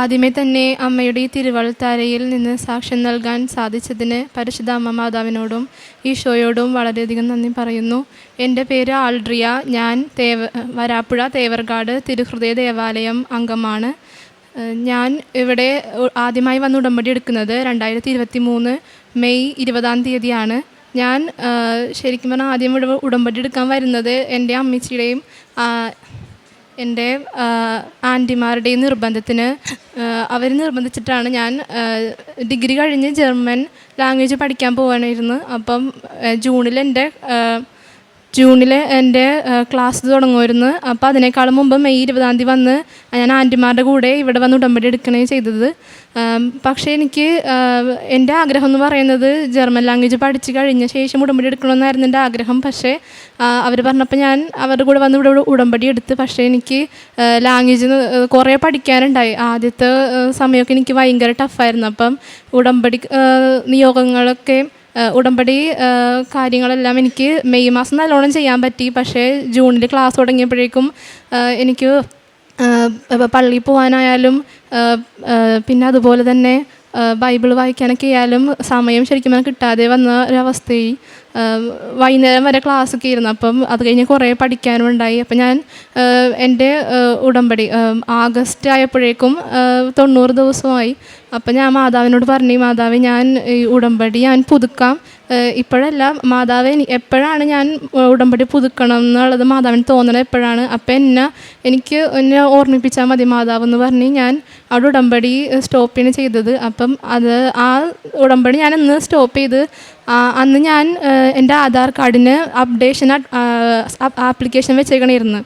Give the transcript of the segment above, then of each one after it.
ആദ്യമേ തന്നെ അമ്മയുടെ ഈ തിരുവൾത്താരയിൽ നിന്ന് സാക്ഷ്യം നൽകാൻ സാധിച്ചതിന് പരിശുദ്ധ അമ്മ മാതാവിനോടും ഈശോയോടും വളരെയധികം നന്ദി പറയുന്നു. എന്റെ പേര് ആൾഡ്രിയ. ഞാൻ തേവ വരാപ്പുഴ തേവർകാട് തിരുഹൃദയ ദേവാലയം അംഗമാണ്. ഞാൻ ഇവിടെ ആദ്യമായി വന്ന് ഉടമ്പടി എടുക്കുന്നത് രണ്ടായിരത്തി ഇരുപത്തി മൂന്ന് മെയ് ഇരുപതാം തീയതിയാണ്. ഞാൻ ശരിക്കും പറഞ്ഞാൽ ആദ്യം ഇവിടെ ഉടമ്പടി എടുക്കാൻ വരുന്നത് എന്റെ അമ്മച്ചിയുടെയും എന്റെ ആന്റിമാരുടെയും നിർബന്ധത്തിന് അവർ നിർബന്ധിച്ചിട്ടാണ് ഞാൻ ഡിഗ്രി കഴിഞ്ഞ് ജർമ്മൻ ലാംഗ്വേജ് പഠിക്കാൻ പോവാനായിരുന്നു. അപ്പം ജൂണിൽ എന്റെ ജൂണിൽ എന്റെ ക്ലാസ് തുടങ്ങുമായിരുന്നു. അപ്പോൾ അതിനേക്കാളും മുമ്പ് മെയ് ഇരുപതാം തീയതി വന്ന് ഞാൻ ആന്റിമാരുടെ കൂടെ ഇവിടെ വന്ന് ഉടമ്പടി എടുക്കണേ ചെയ്തത്. പക്ഷേ എനിക്ക് എന്റെ ആഗ്രഹം എന്ന് പറയുന്നത് ജർമ്മൻ ലാംഗ്വേജ് പഠിച്ച് കഴിഞ്ഞ ശേഷം ഉടമ്പടി എടുക്കണമെന്നായിരുന്നു എന്റെ ആഗ്രഹം. പക്ഷേ അവർ പറഞ്ഞപ്പോൾ ഞാൻ അവരുടെ കൂടെ വന്ന് ഇവിടെ ഉടമ്പടി എടുത്ത്. പക്ഷേ എനിക്ക് ലാംഗ്വേജ് കുറേ പഠിക്കാനുണ്ടായി. ആദ്യത്തെ സമയമൊക്കെ എനിക്ക് ഭയങ്കര ടഫായിരുന്നു അപ്പം ഉടമ്പടി നിയോഗങ്ങളൊക്കെ ഉടമ്പടി കാര്യങ്ങളെല്ലാം എനിക്ക് മെയ് മാസം നല്ലോണം ചെയ്യാൻ പറ്റി. പക്ഷേ ജൂണിൽ ക്ലാസ് തുടങ്ങിയപ്പോഴേക്കും എനിക്ക് പള്ളിയിൽ പോകാനായാലും പിന്നെ അതുപോലെ തന്നെ ബൈബിൾ വായിക്കാനൊക്കെ ആയാലും സമയം ശരിക്കും കിട്ടാതെ വന്ന ഒരവസ്ഥയായി. വൈകുന്നേരം വരെ ക്ലാസ്സൊക്കെ ഇരുന്നു അപ്പം അത് കഴിഞ്ഞ് കുറേ പഠിക്കാനും ഉണ്ടായി. അപ്പം ഞാൻ എന്റെ ഉടമ്പടി ആഗസ്റ്റ് ആയപ്പോഴേക്കും തൊണ്ണൂറ് ദിവസമായി അപ്പം ഞാൻ മാതാവിനോട് പറഞ്ഞു മാതാവ് ഞാൻ ഉടമ്പടി ഞാൻ പുതുക്കാം. ഇപ്പോഴല്ല മാതാവ് എപ്പോഴാണ് ഞാൻ ഉടമ്പടി പുതുക്കണം എന്നുള്ളത് മാതാവിന് തോന്നണത് എപ്പോഴാണ്? അപ്പം എന്നെ എനിക്ക് എന്നെ ഓർമ്മിപ്പിച്ചാൽ മതി മാതാവ് എന്ന് പറഞ്ഞ് ഞാൻ അവിടെ ഉടമ്പടി സ്റ്റോപ്പ് ചെയ്തത്. അപ്പം അത് ആ ഉടമ്പടി ഞാൻ ഇന്ന് സ്റ്റോപ്പ് ചെയ്ത് അന്ന് ഞാൻ എന്റെ ആധാർ കാർഡിന് അപ്ഡേഷൻ ആപ്ലിക്കേഷൻ വെച്ചേക്കണിരുന്നു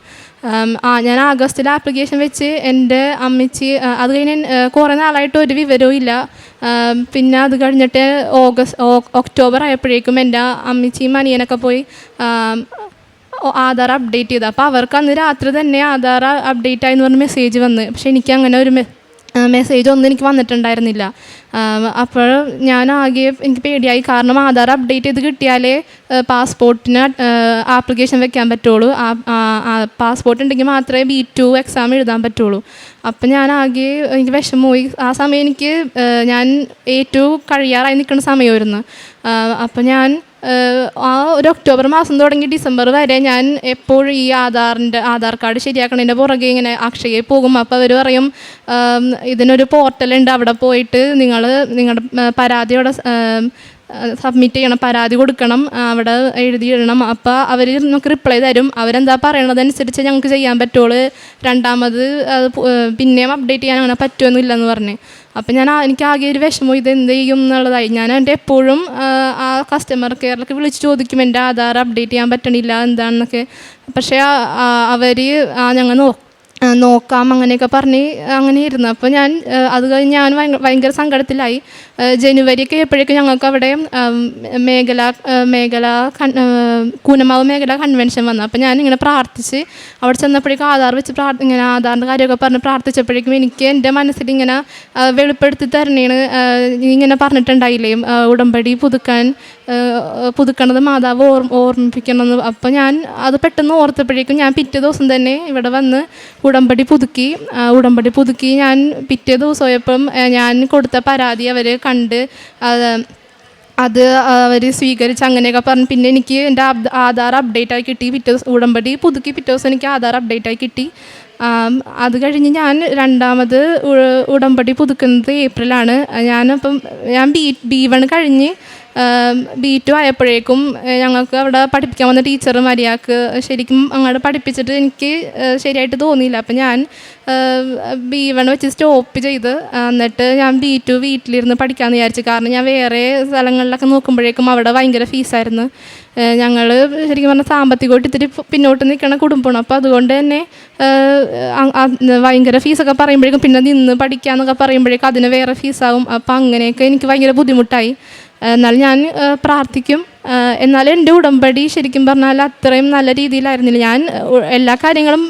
ആ ഞാൻ ആഗസ്റ്റിൽ ആപ്ലിക്കേഷൻ വെച്ച് എന്റെ അമ്മച്ചി അത് കഴിഞ്ഞ് കുറേ നാളായിട്ട് ഒരു വിവരവും ഇല്ല. പിന്നെ അത് കഴിഞ്ഞിട്ട് ഓഗസ്റ്റ് ഒക്ടോബർ ആയപ്പോഴേക്കും എന്റെ അമ്മച്ചിയും അനിയനൊക്കെ പോയി ആധാർ അപ്ഡേറ്റ് ചെയ്തു. അപ്പോൾ അവർക്ക് അന്ന് രാത്രി തന്നെ ആധാർ അപ്ഡേറ്റ് ആയെന്ന് പറഞ്ഞ് മെസ്സേജ് വന്ന്. പക്ഷേ എനിക്ക് അങ്ങനെ ഒരു മെസ്സേജ് ഒന്നും എനിക്ക് വന്നിട്ടുണ്ടായിരുന്നില്ല. അപ്പോൾ ഞാൻ ആകെ എനിക്ക് പേടിയായി. കാരണം ആധാർ അപ്ഡേറ്റ് ചെയ്ത് കിട്ടിയാലേ പാസ്പോർട്ടിന് ആപ്ലിക്കേഷൻ വെക്കാൻ പറ്റുള്ളൂ. പാസ്പോർട്ട് ഉണ്ടെങ്കിൽ മാത്രമേ ബി ടു എക്സാം എഴുതാൻ പറ്റുള്ളൂ. അപ്പം ഞാൻ ആകെ എനിക്ക് വിഷമമായി. ആ സമയം എനിക്ക് ഞാൻ ഏറ്റവും കഴിയാറായി നിൽക്കുന്ന സമയമായിരുന്നു. അപ്പം ഞാൻ ആ ഒരു ഒക്ടോബർ മാസം തുടങ്ങി ഡിസംബർ വരെ ഞാൻ എപ്പോഴും ഈ ആധാറിന്റെ ആധാർ കാർഡ് ശരിയാക്കണതിന്റെ പുറകെ ഇങ്ങനെ അക്ഷയയിൽ പോകും. അപ്പോൾ അവർ പറയും ഇതിനൊരു പോർട്ടലുണ്ട് അവിടെ പോയിട്ട് നിങ്ങൾ നിങ്ങളുടെ പരാതിയോടെ സബ്മിറ്റ് ചെയ്യണം പരാതി കൊടുക്കണം അവിടെ എഴുതിയിടണം. അപ്പോൾ അവർ നമുക്ക് റിപ്ലൈ തരും. അവരെന്താ പറയണതനുസരിച്ച് ഞങ്ങൾക്ക് ചെയ്യാൻ പറ്റുള്ളൂ. രണ്ടാമത് അത് പിന്നെയും അപ്ഡേറ്റ് ചെയ്യാൻ അങ്ങനെ പറ്റുമെന്നില്ലെന്ന് പറഞ്ഞ്. അപ്പം ഞാൻ എനിക്ക് ആകെ ഒരു വിഷമം ഇത് എന്ത് ചെയ്യും എന്നുള്ളതായി. ഞാൻ എന്റെ എപ്പോഴും ആ, കസ്റ്റമർ കെയറിലൊക്കെ വിളിച്ച് ചോദിക്കും എന്റെ ആധാർ അപ്ഡേറ്റ് ചെയ്യാൻ പറ്റണില്ല എന്താണെന്നൊക്കെ. പക്ഷേ അവർ ഞങ്ങൾ നോ ആ, നോക്കാം അങ്ങനെയൊക്കെ പറഞ്ഞ് അങ്ങനെ ഇരുന്നു അപ്പോൾ ഞാൻ അത് കഴിഞ്ഞ് ഞാൻ ഭയങ്കര സങ്കടത്തിലായി. ജനുവരിയൊക്കെ ആയപ്പോഴേക്കും ഞങ്ങൾക്ക് അവിടെ മേഖല മേഖല കൂനമാവ് മേഖല കൺവെൻഷൻ വന്നു. അപ്പോൾ ഞാൻ ഇങ്ങനെ പ്രാർത്ഥിച്ച് അവിടെ ചെന്നപ്പോഴേക്കും ആധാർ വെച്ച് പ്രാർത്ഥി ഇങ്ങനെ ആധാറിന്റെ കാര്യമൊക്കെ പറഞ്ഞ് പ്രാർത്ഥിച്ചപ്പോഴേക്കും എനിക്ക് എന്റെ മനസ്സിൽ ഇങ്ങനെ വെളിപ്പെടുത്തി തരണേണ് ഇങ്ങനെ പറഞ്ഞിട്ടുണ്ടായില്ലേ ഉടമ്പടി പുതുക്കാൻ പുതുക്കണത് മാതാവ് ഓർ ഓർമ്മിപ്പിക്കണമെന്ന്. അപ്പോൾ ഞാൻ അത് പെട്ടെന്ന് ഓർത്തപ്പോഴേക്കും ഞാൻ പിറ്റേ ദിവസം തന്നെ ഇവിടെ വന്ന് ഉടമ്പടി പുതുക്കി ഉടമ്പടി പുതുക്കി ഞാൻ പിറ്റേ ദിവസമായപ്പം ഞാൻ കൊടുത്ത പരാതി അവർ കണ്ട് അത് അവർ സ്വീകരിച്ച് അങ്ങനെയൊക്കെ പറഞ്ഞ്. പിന്നെ എനിക്ക് എന്റെ ആധാർ അപ്ഡേറ്റ് ആയി കിട്ടി പിറ്റേ ദിവസം ഉടമ്പടി പുതുക്കി പിറ്റേ ദിവസം എനിക്ക് ആധാർ അപ്ഡേറ്റ് ആയി കിട്ടി. അത് കഴിഞ്ഞ് ഞാൻ രണ്ടാമത് ഉടമ്പടി പുതുക്കുന്നത് ഏപ്രിലാണ്. ഞാനപ്പം ഞാൻ ബി ബി വൺ കഴിഞ്ഞ് ബി ടു ആയപ്പോഴേക്കും ഞങ്ങൾക്ക് അവിടെ പഠിപ്പിക്കാൻ വന്ന ടീച്ചർ മര്യാദയ്ക്ക് ശരിക്കും അങ്ങോട്ട് പഠിപ്പിച്ചിട്ട് എനിക്ക് ശരിയായിട്ട് തോന്നിയില്ല. അപ്പം ഞാൻ ബി വൺ വെച്ച് സ്റ്റോപ്പ് ചെയ്ത് എന്നിട്ട് ഞാൻ ബി ടു വീട്ടിലിരുന്ന് പഠിക്കാമെന്ന് വിചാരിച്ചു. കാരണം ഞാൻ വേറെ സ്ഥലങ്ങളിലൊക്കെ നോക്കുമ്പോഴേക്കും അവിടെ ഭയങ്കര ഫീസായിരുന്നു ഞങ്ങൾ ശരിക്കും പറഞ്ഞാൽ സാമ്പത്തികമായിട്ട് ഇത്തിരി പിന്നോട്ട് നിൽക്കുന്ന കുടുംബമാണ്. അപ്പോൾ അതുകൊണ്ട് തന്നെ ഭയങ്കര ഫീസൊക്കെ പറയുമ്പോഴേക്കും പിന്നെ നിന്ന് പഠിക്കാന്നൊക്കെ പറയുമ്പോഴേക്കും അതിന് വേറെ ഫീസാവും അപ്പോൾ അങ്ങനെയൊക്കെ എനിക്ക് ഭയങ്കര ബുദ്ധിമുട്ടായി. എന്നാൽ ഞാൻ പ്രാർത്ഥിക്കും. എന്നാലും എന്റെ ഉടമ്പടി ശരിക്കും പറഞ്ഞാൽ അത്രയും നല്ല രീതിയിലായിരുന്നില്ല. ഞാൻ എല്ലാ കാര്യങ്ങളും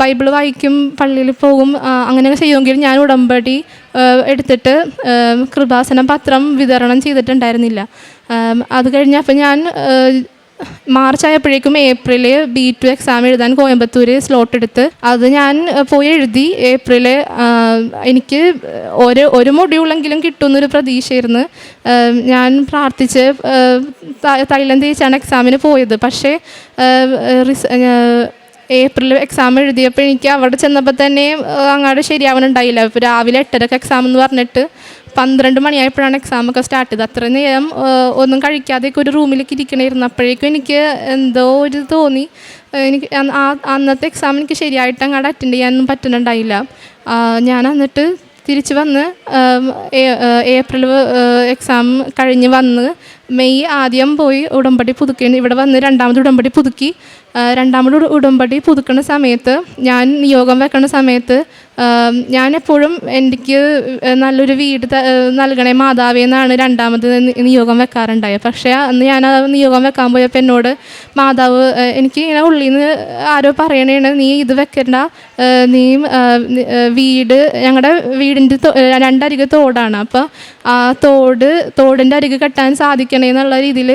ബൈബിൾ വായിക്കും പള്ളിയിൽ പോകും അങ്ങനെ അങ്ങനെയൊക്കെ ചെയ്യുമെങ്കിലും ഞാൻ ഉടമ്പടി എടുത്തിട്ട് കൃപാസന പത്രം വിതരണം ചെയ്തിട്ടുണ്ടായിരുന്നില്ല. അത് കഴിഞ്ഞപ്പോൾ ഞാൻ മാർച്ച് ആയപ്പോഴേക്കും ഏപ്രിൽ ബി ടു എക്സാം എഴുതാൻ കോയമ്പത്തൂർ സ്ലോട്ട് എടുത്ത്. അത് ഞാൻ പോയി എഴുതി. ഏപ്രിൽ എനിക്ക് ഒരു ഒരു മൊഡ്യൂളെങ്കിലും കിട്ടുമെന്നൊരു പ്രതീക്ഷയായിരുന്നു. ഞാൻ പ്രാർത്ഥിച്ച് തൈലം തേച്ചാണ് എക്സാമിന് പോയത്. പക്ഷേ ഏപ്രിൽ എക്സാം എഴുതിയപ്പോൾ എനിക്ക് അവിടെ ചെന്നപ്പോൾ തന്നെ അങ്ങോട്ട് ശരിയാവണുണ്ടായില്ല. രാവിലെ എട്ടരക്ക് എക്സാം എന്ന് പറഞ്ഞിട്ട് പന്ത്രണ്ട് മണിയായപ്പോഴാണ് എക്സാമൊക്കെ സ്റ്റാർട്ട് ചെയ്തത്. അത്ര നേരം ഒന്നും കഴിക്കാതെയൊക്കെ ഒരു റൂമിലേക്ക് ഇരിക്കണമായിരുന്നു അപ്പോഴേക്കും എനിക്ക് എന്തോ ഒരു തോന്നി. എനിക്ക് അന്നത്തെ എക്സാം എനിക്ക് ശരിയായിട്ട് അങ്ങോട്ട് അറ്റൻഡ് ചെയ്യാനൊന്നും പറ്റുന്നുണ്ടായില്ല. ഞാൻ എന്നിട്ട് തിരിച്ച് വന്ന് ഏപ്രിൽ എക്സാം കഴിഞ്ഞ് വന്ന് മെയ് ആദ്യം പോയി ഉടമ്പടി പുതുക്കി ഇവിടെ വന്ന് രണ്ടാമത് ഉടമ്പടി പുതുക്കി. രണ്ടാമത് ഉട- ഉടമ്പടി പുതുക്കുന്ന സമയത്ത് ഞാൻ നിയോഗം വെക്കുന്ന സമയത്ത് ഞാൻ എപ്പോഴും എനിക്ക് നല്ലൊരു വീട് നൽകണേ മാതാവേ എന്നാണ് രണ്ടാമത് നിയോഗം വെക്കാറുണ്ടായത് പക്ഷേ അന്ന് ഞാൻ ആ നിയോഗം വെക്കാൻ പോയപ്പോൾ എന്നോട് മാതാവ് എനിക്ക് ഇങ്ങനെ ഉള്ളിൽ നിന്ന് ആരോ പറയണേണ് നീ ഇത് വെക്കണ്ട. നീ വീട് ഞങ്ങളുടെ വീടിന്റെ രണ്ടരികെ തോടാണ്. അപ്പോൾ ആ തോട് തോടിന്റെ അരികെ കെട്ടാൻ സാധിക്കണേ എന്നുള്ള രീതിയിൽ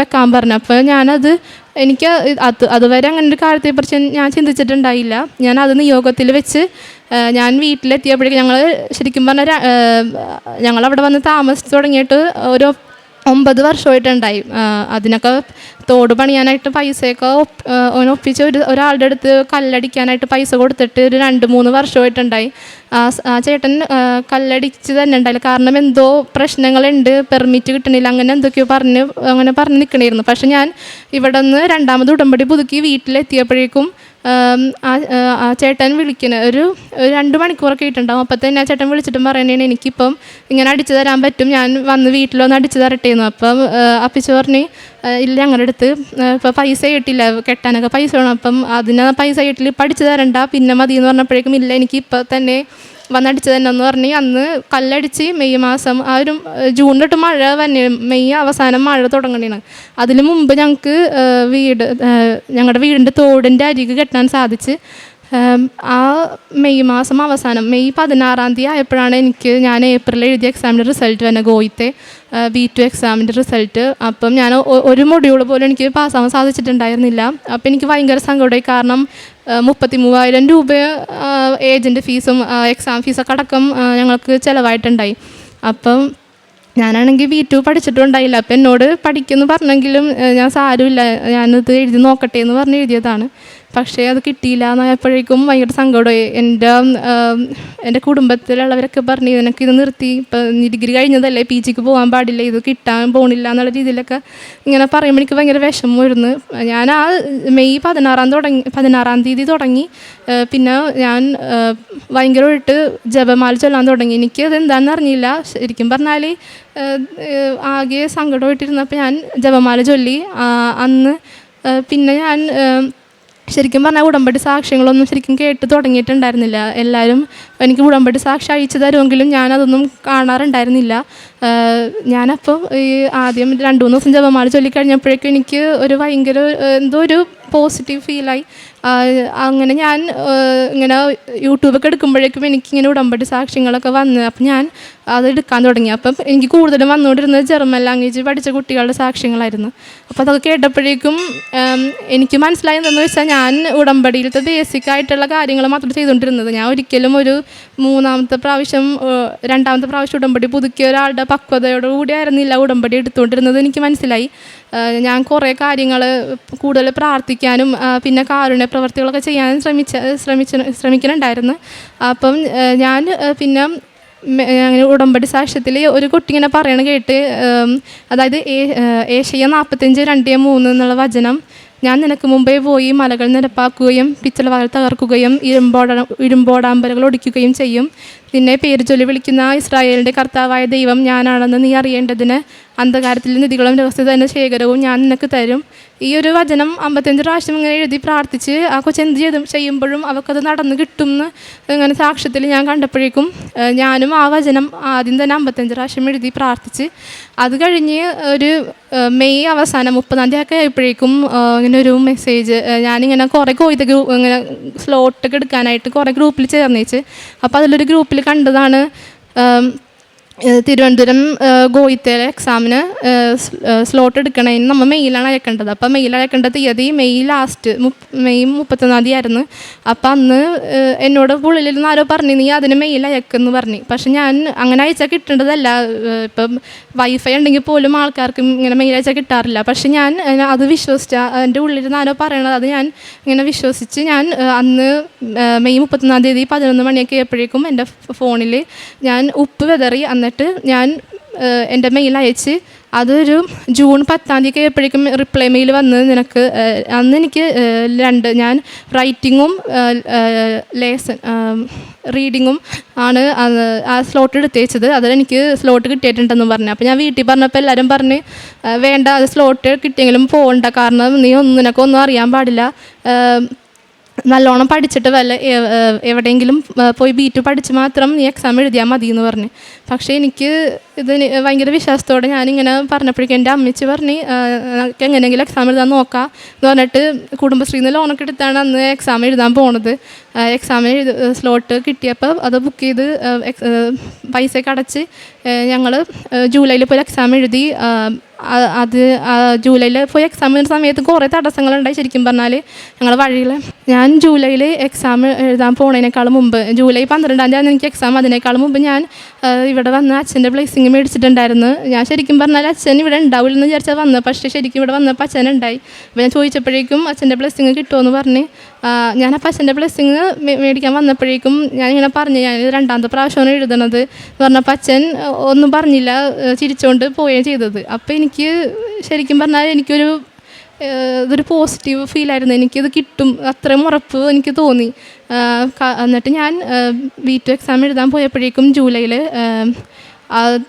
വെക്കാൻ പറഞ്ഞു. അപ്പോൾ ഞാനത് എനിക്ക് അത് അതുവരെ അങ്ങനെ ഒരു കാര്യത്തെക്കുറിച്ച് ഞാൻ ചിന്തിച്ചിട്ടുണ്ടായില്ല. ഞാൻ അത് നിയോഗത്തിൽ വെച്ച് ഞാൻ വീട്ടിലെത്തിയപ്പോഴേക്കും ഞങ്ങൾ ശരിക്കും പറഞ്ഞാൽ ഞങ്ങളവിടെ വന്ന് താമസിച്ച് തുടങ്ങിയിട്ട് ഒരു ഒമ്പത് വർഷമായിട്ടുണ്ടായി. അതിനൊക്കെ തോട് പണിയാനായിട്ട് പൈസയൊക്കെ ഒപ്പ്- ഒപ്പിച്ച് ഒരു ഒരാളുടെ അടുത്ത് കല്ലടിക്കാനായിട്ട് പൈസ കൊടുത്തിട്ട് ഒരു രണ്ട് മൂന്ന് വർഷമായിട്ടുണ്ടായി. ആ ചേട്ടൻ കല്ലടിച്ച് തന്നെ ഉണ്ടായില്ല. കാരണം എന്തോ പ്രശ്നങ്ങളുണ്ട് പെർമിറ്റ് കിട്ടണില്ല അങ്ങനെ എന്തൊക്കെയോ പറഞ്ഞ് അങ്ങനെ പറഞ്ഞ് നിൽക്കണമായിരുന്നു പക്ഷെ ഞാൻ ഇവിടെ നിന്ന് രണ്ടാമത് ഉടമ്പടി പുതുക്കി വീട്ടിലെത്തിയപ്പോഴേക്കും ആ ചേട്ടൻ വിളിക്കുന്നത് ഒരു രണ്ട് മണിക്കൂറൊക്കെ ആയിട്ടുണ്ടാവും. അപ്പോൾ തന്നെ ആ ചേട്ടൻ വിളിച്ചിട്ടും പറയണേണ് എനിക്കിപ്പം ഇങ്ങനെ അടിച്ചു തരാൻ പറ്റും. ഞാൻ വന്ന് വീട്ടിലൊന്ന് അടിച്ചു തരട്ടേന്ന്. അപ്പം അപ്പിച്ച് പറഞ്ഞ് ഇല്ല ഞങ്ങളുടെ അടുത്ത്. ഇപ്പോൾ പൈസ കിട്ടില്ല കെട്ടാനൊക്കെ പൈസ വേണം. അപ്പം അതിന് പൈസ കിട്ടില്ല പഠിച്ചു തരണ്ട. പിന്നെ മതി എന്ന് പറഞ്ഞപ്പോഴേക്കും ഇല്ല എനിക്ക് ഇപ്പോൾ തന്നെ വന്നടിച്ചു തന്നെ എന്ന് പറഞ്ഞ് അന്ന് കല്ലടിച്ച് മെയ് മാസം ആ ഒരു ജൂൺ തൊട്ട് മഴ തന്നെ മെയ് അവസാനം മഴ തുടങ്ങണേണ്. അതിന് മുമ്പ് ഞങ്ങൾക്ക് വീട് ഞങ്ങളുടെ വീടിന്റെ തോടിന്റെ അരികെ കെട്ടാൻ സാധിച്ച് ആ മെയ് മാസം അവസാനം മെയ് പതിനാറാം തീയതി ആയപ്പോഴാണ് എനിക്ക് ഞാൻ ഏപ്രിൽ എഴുതിയ എക്സാമിന്റെ റിസൾട്ട് തന്നെ ഗോയിത്തെ ബി ടു എക്സാമിന്റെ റിസൾട്ട് അപ്പം ഞാൻ ഒരു മൊഡ്യൂൾ പോലും എനിക്ക് പാസ്സാവാൻ സാധിച്ചിട്ടുണ്ടായിരുന്നില്ല. അപ്പം എനിക്ക് ഭയങ്കര സങ്കടമായി. കാരണം മുപ്പത്തി മൂവായിരം രൂപ ഏജന്റ് ഫീസും എക്സാം ഫീസൊക്കെ അടക്കം ഞങ്ങൾക്ക് ചിലവായിട്ടുണ്ടായി. അപ്പം ഞാനാണെങ്കിൽ ബി ടു പഠിച്ചിട്ടുണ്ടായില്ല. അപ്പം എന്നോട് പഠിക്കുമെന്ന് പറഞ്ഞെങ്കിലും ഞാൻ സാരമില്ല. ഞാനിത് എഴുതി നോക്കട്ടെ എന്ന് പറഞ്ഞ് എഴുതിയതാണ്. പക്ഷേ അത് കിട്ടിയില്ല എന്നായപ്പോഴേക്കും ഭയങ്കര സങ്കടമായി. എന്റെ എന്റെ കുടുംബത്തിലുള്ളവരൊക്കെ പറഞ്ഞു നിനക്ക് ഇത് നിർത്തി. ഇപ്പം ഡിഗ്രി കഴിഞ്ഞതല്ലേ? പി ജിക്ക് പോകാൻ പാടില്ല. ഇത് കിട്ടാൻ പോണില്ല എന്നുള്ള രീതിയിലൊക്കെ ഇങ്ങനെ പറയുമ്പോൾ എനിക്ക് ഭയങ്കര വിഷമമായിരുന്നു ഞാൻ ആ മെയ് പതിനാറാം തുടങ്ങി പതിനാറാം തീയതി തുടങ്ങി. പിന്നെ ഞാൻ ഭയങ്കരമായിട്ട് ജപമാല ചൊല്ലാൻ തുടങ്ങി. എനിക്ക് അത് എന്താണെന്ന് അറിഞ്ഞില്ല. ശരിക്കും പറഞ്ഞാൽ ആകെ സങ്കടമായിട്ടിരുന്നപ്പോൾ ഞാൻ ജപമാല ചൊല്ലി. അന്ന് പിന്നെ ഞാൻ ശരിക്കും പറഞ്ഞാൽ ഉടമ്പടി സാക്ഷ്യങ്ങളൊന്നും ശരിക്കും കേട്ട് തുടങ്ങിയിട്ടുണ്ടായിരുന്നില്ല. എല്ലാവരും എനിക്ക് ഉടമ്പടി സാക്ഷി അയച്ചു തരുമെങ്കിലും ഞാനതൊന്നും കാണാറുണ്ടായിരുന്നില്ല. ഞാനപ്പോൾ ഈ ആദ്യം രണ്ട് മൂന്ന് ദിവസം ജപമാല ചൊല്ലിക്കഴിഞ്ഞപ്പോഴേക്കും എനിക്ക് ഒരു ഭയങ്കര എന്തോ ഒരു പോസിറ്റീവ് ഫീലായി അങ്ങനെ ഞാൻ ഇങ്ങനെ യൂട്യൂബൊക്കെ എടുക്കുമ്പോഴേക്കും എനിക്കിങ്ങനെ ഉടമ്പടി സാക്ഷ്യങ്ങളൊക്കെ വന്ന്. അപ്പം ഞാൻ അത് എടുക്കാൻ തുടങ്ങി. അപ്പം എനിക്ക് കൂടുതലും വന്നുകൊണ്ടിരുന്നത് ജർമ്മൻ ലാംഗ്വേജ് പഠിച്ച കുട്ടികളുടെ സാക്ഷ്യങ്ങളായിരുന്നു. അപ്പോൾ അതൊക്കെ കേട്ടപ്പോഴേക്കും എനിക്ക് മനസ്സിലായി എന്താണെന്ന് വെച്ചാൽ ഞാൻ ഉടമ്പടിയിലത്തെ ബേസിക് ആയിട്ടുള്ള കാര്യങ്ങൾ മാത്രം ചെയ്തുകൊണ്ടിരുന്നത്. ഞാൻ ഒരിക്കലും ഒരു മൂന്നാമത്തെ പ്രാവശ്യം രണ്ടാമത്തെ പ്രാവശ്യം ഉടമ്പടി പുതുക്കിയ ഒരാളുടെ പക്വതയോടുകൂടി ആയിരുന്നില്ല ഉടമ്പടി എടുത്തുകൊണ്ടിരുന്നത് എനിക്ക് മനസ്സിലായി. ഞാൻ കുറേ കാര്യങ്ങൾ കൂടുതൽ പ്രാർത്ഥിക്കാനും പിന്നെ കാരുണ്യ പ്രവർത്തികളൊക്കെ ചെയ്യാനും ശ്രമിച്ച ശ്രമിച്ച ശ്രമിക്കുന്നുണ്ടായിരുന്നു. അപ്പം ഞാൻ പിന്നെ അങ്ങനെ ഉടമ്പടി സാക്ഷ്യത്തിൽ ഒരു കുട്ടി ഇങ്ങനെ പറയണ കേട്ട് അതായത് ഏഷ്യ നാൽപ്പത്തഞ്ച് രണ്ട് മൂന്ന് എന്നുള്ള വചനം ഞാൻ നിനക്ക് മുമ്പേ പോയി മലകൾ നിരപ്പാക്കുകയും പിച്ചളവകൾ തകർക്കുകയും ഇരുമ്പോട ഇരുമ്പോടാമ്പലുകൾ ഒടിക്കുകയും ചെയ്യും. നിന്നെ പേര് ചൊല്ലി വിളിക്കുന്ന ഇസ്രായേലിന്റെ കർത്താവായ ദൈവം ഞാനാണെന്ന് നീ അറിയേണ്ടതിന് അന്ധകാരത്തിൽ നിധികളും രഹസ്യ തന്നെ ശേഖരവും ഞാൻ നിനക്ക് തരും. ഈ ഒരു വചനം അമ്പത്തഞ്ച് പ്രാവശ്യം ഇങ്ങനെ എഴുതി പ്രാർത്ഥിച്ച് ആ കൊച്ചെന്ത് ചെയ്ത് ചെയ്യുമ്പോഴും അവൾക്കത് നടന്ന് കിട്ടും എന്ന് ഇങ്ങനെ സാക്ഷ്യത്തിൽ ഞാൻ കണ്ടപ്പോഴേക്കും ഞാനും ആ വചനം ആദ്യം തന്നെ അമ്പത്തഞ്ച് പ്രാവശ്യം എഴുതി പ്രാർത്ഥിച്ച് അത് കഴിഞ്ഞ് ഒരു മെയ് അവസാനം മുപ്പതാം തീയതി ഒക്കെ ആയപ്പോഴേക്കും ഇങ്ങനെ ഒരു മെസ്സേജ് ഞാനിങ്ങനെ കുറേ കോയിത ഗ്രൂപ്പ് ഇങ്ങനെ സ്ലോട്ടൊക്കെ എടുക്കാനായിട്ട് കുറേ ഗ്രൂപ്പിൽ ചേർന്നേച്ച്. അപ്പോൾ അതിലൊരു ഗ്രൂപ്പിൽ കണ്ടതാണ്. തിരുവനന്തപുരം ഗോയിത്തേലെ എക്സാമിന് സ്ലോട്ട് എടുക്കണതിന് നമ്മൾ മെയിലാണ് അയക്കേണ്ടത്. അപ്പോൾ മെയിൽ അയക്കേണ്ട തീയതി മെയ് ലാസ്റ്റ് മെയ് മുപ്പത്തൊന്നാം തീയതി ആയിരുന്നു അപ്പം അന്ന് എന്നോട് പുള്ളിലിരുന്ന് ആരോ പറഞ്ഞു നീ അതിന് മെയിൽ അയക്കുമെന്ന് പറഞ്ഞു. പക്ഷെ ഞാൻ അങ്ങനെ അയച്ചാൽ കിട്ടേണ്ടതല്ല ഇപ്പം വൈഫൈ ഉണ്ടെങ്കിൽ പോലും ആൾക്കാർക്ക് ഇങ്ങനെ മെയിൽ അയച്ചാൽ കിട്ടാറില്ല. പക്ഷെ ഞാൻ അത് വിശ്വസിച്ച എന്റെ ഉള്ളിലിരുന്ന് ആരോ പറയണത് അത് ഞാൻ ഇങ്ങനെ വിശ്വസിച്ച് ഞാൻ അന്ന് മെയ് മുപ്പത്തൊന്നാം തീയതി പതിനൊന്ന് മണിയൊക്കെ ആയപ്പോഴേക്കും എന്റെ ഫോണിൽ ഞാൻ ഉപ്പ് വിതറി എന്നിട്ട് ഞാൻ എന്റെ മെയിൽ അയച്ച്. അതൊരു ജൂൺ പത്താം തീയതി എപ്പോഴേക്കും റിപ്ലൈ മെയിൽ വന്ന് നിനക്ക് അന്ന് എനിക്ക് രണ്ട് ഞാൻ റൈറ്റിങ്ങും ലേസൺ റീഡിങ്ങും ആണ് ആ സ്ലോട്ട് എടുത്തേച്ചത്. അതിലെനിക്ക് സ്ലോട്ട് കിട്ടിയിട്ടുണ്ടെന്ന് പറഞ്ഞു. അപ്പോൾ ഞാൻ വീട്ടിൽ പറഞ്ഞപ്പോൾ എല്ലാവരും പറഞ്ഞ് വേണ്ട അത് സ്ലോട്ട് കിട്ടിയെങ്കിലും പോകണ്ട കാരണം നീ ഒന്നും അറിയാൻ പാടില്ല. നല്ലോണം പഠിച്ചിട്ട് വല്ല എവിടെയെങ്കിലും പോയി ബി ടു പഠിച്ച് മാത്രം നീ എക്സാം എഴുതിയാൽ മതി എന്ന് പറഞ്ഞു. പക്ഷേ എനിക്ക് ഇതിന് ഭയങ്കര വിശ്വാസത്തോടെ ഞാനിങ്ങനെ പറഞ്ഞപ്പോഴേക്കും എന്റെ അമ്മച്ചി പറഞ്ഞ് നമുക്ക് എങ്ങനെയെങ്കിലും എക്സാം എഴുതാൻ നോക്കാം എന്ന് പറഞ്ഞിട്ട് കുടുംബശ്രീയിൽ നിന്ന് ലോണൊക്കെ എടുത്താണ് അന്ന് എക്സാം എഴുതാൻ പോണത്. എക്സാം എഴുതി സ്ലോട്ട് കിട്ടിയപ്പോൾ അത് ബുക്ക് ചെയ്ത് പൈസയൊക്കെ അടച്ച് ഞങ്ങൾ ജൂലൈയിൽ പോയി എക്സാം എഴുതി അത് ജൂലൈയിൽ പോയി എക്സാം എഴുതുന്ന സമയത്ത് കുറേ തടസ്സങ്ങളുണ്ടായി ശരിക്കും പറഞ്ഞാൽ ഞങ്ങൾ വഴിയിൽ ഞാൻ ജൂലൈയിൽ എക്സാം എഴുതാൻ പോണതിനേക്കാൾ മുമ്പ് ജൂലൈ പന്ത്രണ്ടാം തീയതി എനിക്ക് എക്സാം അതിനേക്കാൾ മുമ്പ് ഞാൻ ഇവിടെ വന്ന് അച്ഛന്റെ ബ്ലെസ്സിങ് മേടിച്ചിട്ടുണ്ടായിരുന്നു. ഞാൻ ശരിക്കും പറഞ്ഞാൽ അച്ഛൻ ഇവിടെ ഉണ്ടാവില്ലെന്ന് വിചാരിച്ചാൽ വന്നത് പക്ഷേ ശരിക്കും ഇവിടെ വന്നപ്പോൾ അച്ഛൻ ഉണ്ടായി അപ്പോൾ ഞാൻ ചോദിച്ചപ്പോഴേക്കും അച്ഛന്റെ ബ്ലെസ്സിങ് കിട്ടുമെന്ന് പറഞ്ഞ് ഞാൻ അപ്പോൾ അച്ഛന്റെ ബ്ലെസ്സിങ് മേടിക്കാൻ വന്നപ്പോഴേക്കും ഞാൻ ഇങ്ങനെ പറഞ്ഞു ഞാൻ രണ്ടാമത്തെ പ്രാവശ്യമാണ് എഴുതണത്. എന്ന് പറഞ്ഞപ്പോൾ അച്ഛൻ ഒന്നും പറഞ്ഞില്ല. ചിരിച്ചുകൊണ്ട് പോവുകയും ചെയ്തത്. അപ്പോൾ എനിക്ക് ശരിക്കും പറഞ്ഞാൽ എനിക്കൊരു ഇതൊരു പോസിറ്റീവ് ഫീലായിരുന്നു എനിക്കിത് കിട്ടും. അത്രയും ഉറപ്പ് എനിക്ക് തോന്നി. എന്നിട്ട് ഞാൻ ബി ടു എക്സാം എഴുതാൻ പോയപ്പോഴേക്കും ജൂലൈയിൽ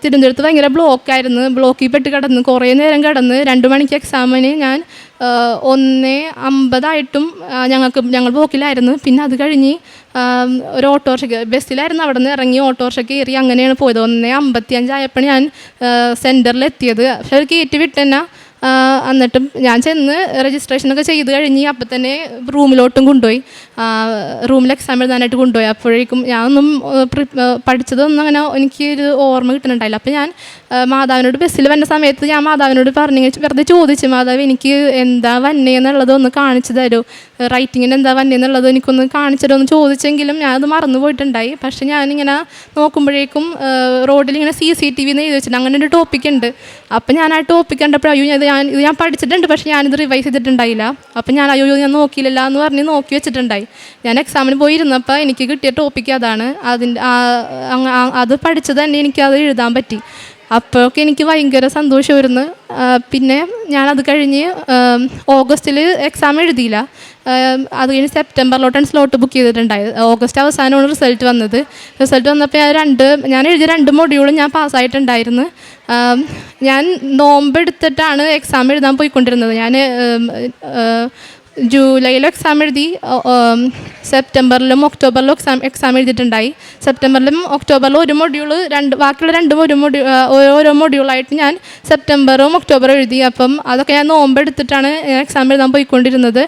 തിരുവനന്തപുരത്ത് ഭയങ്കര ബ്ലോക്കായിരുന്നു ബ്ലോക്കിൽ പെട്ട് കിടന്ന് കുറേ നേരം കിടന്ന് രണ്ട് മണിക്ക് എക്സാമിന് ഞാൻ ഒന്ന് അമ്പതായിട്ടും ഞങ്ങൾക്ക് ഞങ്ങൾ ബ്ലോക്കിലായിരുന്നു പിന്നെ അത് കഴിഞ്ഞ് ഒരു ഓട്ടോറിക്ഷയ്ക്ക് ബസ്സിലായിരുന്നു അവിടെ നിന്ന് ഇറങ്ങി ഓട്ടോറിക്ഷ കയറി അങ്ങനെയാണ് പോയത്. ഒന്ന് അമ്പത്തി അഞ്ചായപ്പോൾ ഞാൻ സെന്ററിലെത്തിയത് പക്ഷെ അവർ കയറ്റി വിട്ടെന്നെ എന്നിട്ടും ഞാൻ ചെന്ന് രജിസ്ട്രേഷനൊക്കെ ചെയ്ത് കഴിഞ്ഞ് അപ്പം തന്നെ റൂമിലോട്ടും കൊണ്ടുപോയി. റൂമിൽ എക്സാം എഴുതാനായിട്ട് കൊണ്ടുപോയി. അപ്പോഴേക്കും ഞാനൊന്നും പഠിച്ചതൊന്നും അങ്ങനെ എനിക്ക് ഒരു ഓർമ്മ കിട്ടുന്നുണ്ടായില്ല. അപ്പം ഞാൻ മാതാവിനോട് ബസ്സിൽ വന്ന സമയത്ത് ഞാൻ മാതാവിനോട് പറഞ്ഞു വെറുതെ ചോദിച്ചു മാതാവ് എനിക്ക് എന്താ വന്നേ എന്നുള്ളത് ഒന്ന് കാണിച്ചു തരൂ. റൈറ്റിങ്ങിന് എന്താ വന്നേ എന്നുള്ളത് എനിക്കൊന്ന് കാണിച്ചു തരുമോ എന്ന് ചോദിച്ചെങ്കിലും ഞാനത് മറന്നു പോയിട്ടുണ്ടായി. പക്ഷെ ഞാനിങ്ങനെ നോക്കുമ്പോഴേക്കും റോഡിൽ ഇങ്ങനെ സി സി ടി വി എന്ന് എഴുതി വെച്ചിട്ടുണ്ട് അങ്ങനെ ഒരു ടോപ്പിക് ഉണ്ട്. അപ്പം ഞാൻ ആ ടോപ്പിക് കണ്ടപ്പോൾ അയ്യോ ഇത് ഞാൻ ഇത് ഞാൻ പഠിച്ചിട്ടുണ്ട് പക്ഷെ ഞാനിത് റിവൈസ് ചെയ്തിട്ടുണ്ടായില്ല. അപ്പം ഞാൻ അയ്യോ ഞാൻ നോക്കിയില്ല എന്ന് പറഞ്ഞ് നോക്കി വെച്ചിട്ടുണ്ടായി. ഞാൻ എക്സാമിന് പോയിരുന്നപ്പോൾ എനിക്ക് കിട്ടിയ ടോപ്പിക്ക് അതാണ്. അതിന്റെ അത് പഠിച്ചത് തന്നെ എനിക്കത് എഴുതാൻ പറ്റി. അപ്പോഴൊക്കെ എനിക്ക് ഭയങ്കര സന്തോഷമായിരുന്നു. പിന്നെ ഞാനത് കഴിഞ്ഞ് ഓഗസ്റ്റിൽ എക്സാം എഴുതിയില്ല. അത് കഴിഞ്ഞ് സെപ്റ്റംബറിലോട്ടാണ് സ്ലോട്ട് ബുക്ക് ചെയ്തിട്ടുണ്ടായത്. ഓഗസ്റ്റ് അവസാനമാണ് റിസൾട്ട് വന്നത്. റിസൾട്ട് വന്നപ്പോൾ ഞാൻ രണ്ട് ഞാൻ എഴുതിയ രണ്ട് മൊഡ്യൂളും ഞാൻ പാസ്സായിട്ടുണ്ടായിരുന്നു ഞാൻ നോമ്പെടുത്തിട്ടാണ് എക്സാം എഴുതാൻ പോയിക്കൊണ്ടിരുന്നത്. ഞാൻ ജൂലൈയിൽ എക്സാം എഴുതി സെപ്റ്റംബറിലും ഒക്ടോബറിലും എക്സാം എക്സാം എഴുതിയിട്ടുണ്ടായി. സെപ്റ്റംബറിലും ഒക്ടോബറിലും ഒരു മൊഡ്യൂൾ രണ്ട് ബാക്കിയുള്ള രണ്ടും ഒരു മൊഡ്യൂ ഓരോ മൊഡ്യൂളായിട്ട് ഞാൻ സെപ്റ്റംബറും ഒക്ടോബറും എഴുതി. അപ്പം അതൊക്കെ ഞാൻ നോമ്പ് എടുത്തിട്ടാണ് എക്സാം എഴുതാൻ പോയിക്കൊണ്ടിരുന്നത്.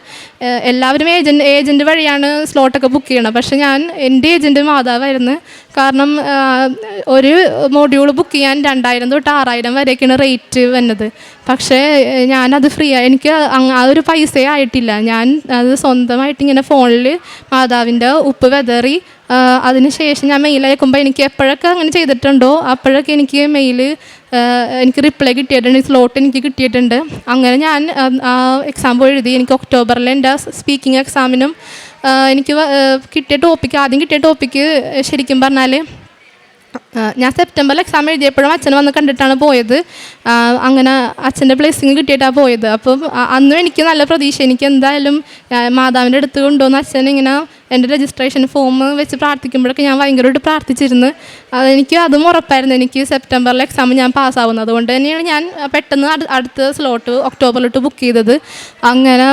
എല്ലാവരും ഏജന്റ് ഏജന്റ് വഴിയാണ് സ്ലോട്ടൊക്കെ ബുക്ക് ചെയ്യണം പക്ഷേ ഞാൻ എന്റെ ഏജന്റ് മാതാവായിരുന്നു. കാരണം ഒരു മൊഡ്യൂൾ ബുക്ക് ചെയ്യാൻ രണ്ടായിരം തൊട്ട് ആറായിരം വരെയൊക്കെയാണ് റേറ്റ് വന്നത്. പക്ഷേ ഞാനത് ഫ്രീ ആയി എനിക്ക് ആ ഒരു പൈസയെ ആയിട്ടില്ല. ഞാൻ അത് സ്വന്തമായിട്ട് ഇങ്ങനെ ഫോണിൽ മാതാവിന്റെ ഉപ്പ് വെതറി അതിനുശേഷം ഞാൻ മെയിൽ അയക്കുമ്പോൾ എനിക്ക് എപ്പോഴൊക്കെ അങ്ങനെ ചെയ്തിട്ടുണ്ടോ അപ്പോഴൊക്കെ എനിക്ക് മെയിൽ എനിക്ക് റിപ്ലൈ കിട്ടിയിട്ടുണ്ട് സ്ലോട്ട് എനിക്ക് കിട്ടിയിട്ടുണ്ട്. അങ്ങനെ ഞാൻ ആ, എക്സാം എഴുതി. എനിക്ക് ഒക്ടോബറിൽ എന്റെ സ്പീക്കിംഗ് എക്സാമിനും എനിക്ക് കിട്ടിയ ടോപ്പിക്ക് ആദ്യം കിട്ടിയ ടോപ്പിക്ക് ശരിക്കും പറഞ്ഞാൽ ഞാൻ സെപ്റ്റംബറിൽ എക്സാം എഴുതിയപ്പോഴും അച്ഛൻ വന്ന് കണ്ടിട്ടാണ് പോയത്. അങ്ങനെ അച്ഛന്റെ ബ്ലെസ്സിങ് കിട്ടിയിട്ടാണ് പോയത്. അപ്പം അന്നും എനിക്ക് നല്ല പ്രതീക്ഷ. എനിക്ക് എന്തായാലും മാതാവിന്റെ അടുത്ത് കൊണ്ടുവന്ന് അച്ഛൻ ഇങ്ങനെ എന്റെ രജിസ്ട്രേഷൻ ഫോം വെച്ച് പ്രാർത്ഥിക്കുമ്പോഴൊക്കെ ഞാൻ ഭയങ്കരമായിട്ട് പ്രാർത്ഥിച്ചിരുന്നു. അതെനിക്ക് അതും ഉറപ്പായിരുന്നു. എനിക്ക് സെപ്റ്റംബറിൽ എക്സാം ഞാൻ പാസ്സാവുന്നത് അതുകൊണ്ട് തന്നെയാണ് ഞാൻ പെട്ടെന്ന് അടുത്ത സ്ലോട്ട് ഒക്ടോബറിലോട്ട് ബുക്ക് ചെയ്തത്. അങ്ങനെ